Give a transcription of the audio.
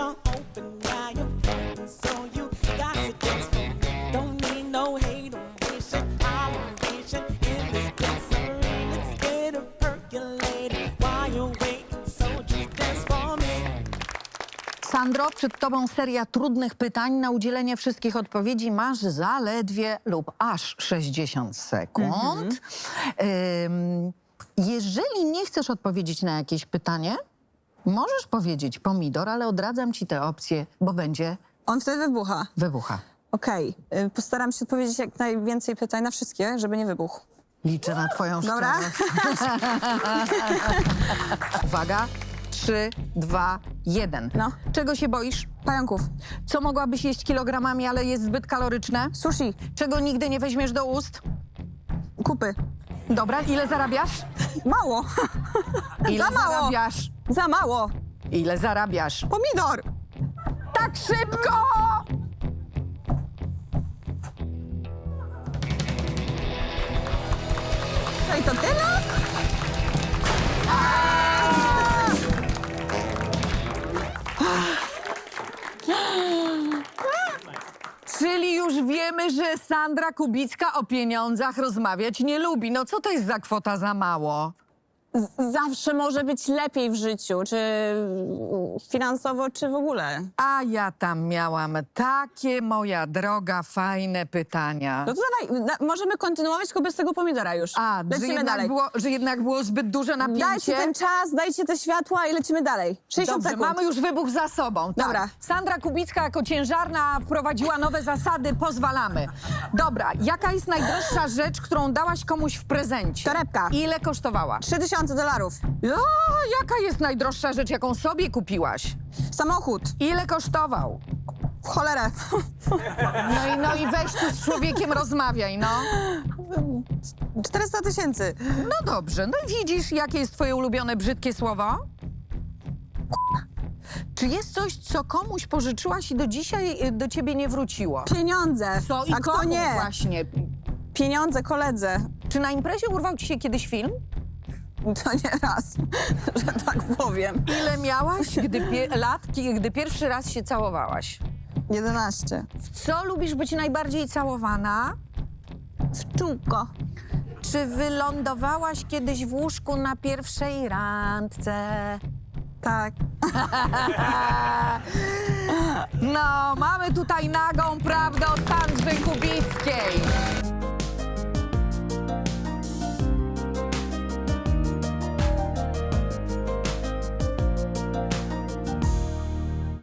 are open, now you're so you got to dance for me. Don't need no hate or holleration in this dancery. While you're waiting, so just dance for me. Sandro, przed tobą seria trudnych pytań. Na udzielenie wszystkich odpowiedzi masz zaledwie lub aż 60 sekund. Ym, jeżeli nie chcesz odpowiedzieć na jakieś pytanie, możesz powiedzieć pomidor, ale odradzam ci te opcje, bo będzie On wtedy wybucha. wybucha. Okej, y, postaram się odpowiedzieć jak najwięcej pytań na wszystkie, żeby nie wybuchł. Liczę na twoją Dobra? szczerość. Uwaga. Trzy, dwa, jeden. No. Czego się boisz? Pająków. Co mogłabyś jeść kilogramami, ale jest zbyt kaloryczne? Sushi. Czego nigdy nie weźmiesz do ust? Kupy. Dobra, ile zarabiasz? Mało. Ile Za mało. zarabiasz? Za mało. Ile zarabiasz? Pomidor. Tak szybko! No i to tyle? Czyli już wiemy, że Sandra Kubicka o pieniądzach rozmawiać nie lubi. No co to jest za kwota za mało? Z- zawsze może być lepiej w życiu, czy finansowo, czy w ogóle. A ja tam miałam takie, moja droga, fajne pytania. No to dawaj, możemy kontynuować tylko bez tego pomidora już. A, że lecimy jednak, dalej. było, że jednak było zbyt duże napięcie? Dajcie ten czas, dajcie te światła i lecimy dalej. 60 Dobrze, sekund. mamy już wybuch za sobą. Tak. Dobra. Sandra Kubicka jako ciężarna wprowadziła nowe zasady, pozwalamy. Dobra, jaka jest najdroższa rzecz, którą dałaś komuś w prezencie? Torebka. Ile kosztowała? 3000 dolarów. O, jaka jest najdroższa rzecz, jaką sobie kupiłaś? Samochód. Ile kosztował? W cholerę. No i, no i weź tu z człowiekiem rozmawiaj, no. 400 tysięcy. No dobrze, no i widzisz, jakie jest twoje ulubione brzydkie słowo? Czy jest coś, co komuś pożyczyłaś i do dzisiaj y, do ciebie nie wróciło? Pieniądze. Co i A kto komu nie? właśnie? Pieniądze koledze. Czy na imprezie urwał ci się kiedyś film? To nie raz, że tak powiem. Ile miałaś gdy pie- lat, ki- gdy pierwszy raz się całowałaś? 11. W co lubisz być najbardziej całowana? W czółko. Czy wylądowałaś kiedyś w łóżku na pierwszej randce? Tak. No, mamy tutaj nagą prawdę o Sandrze Kubickiej.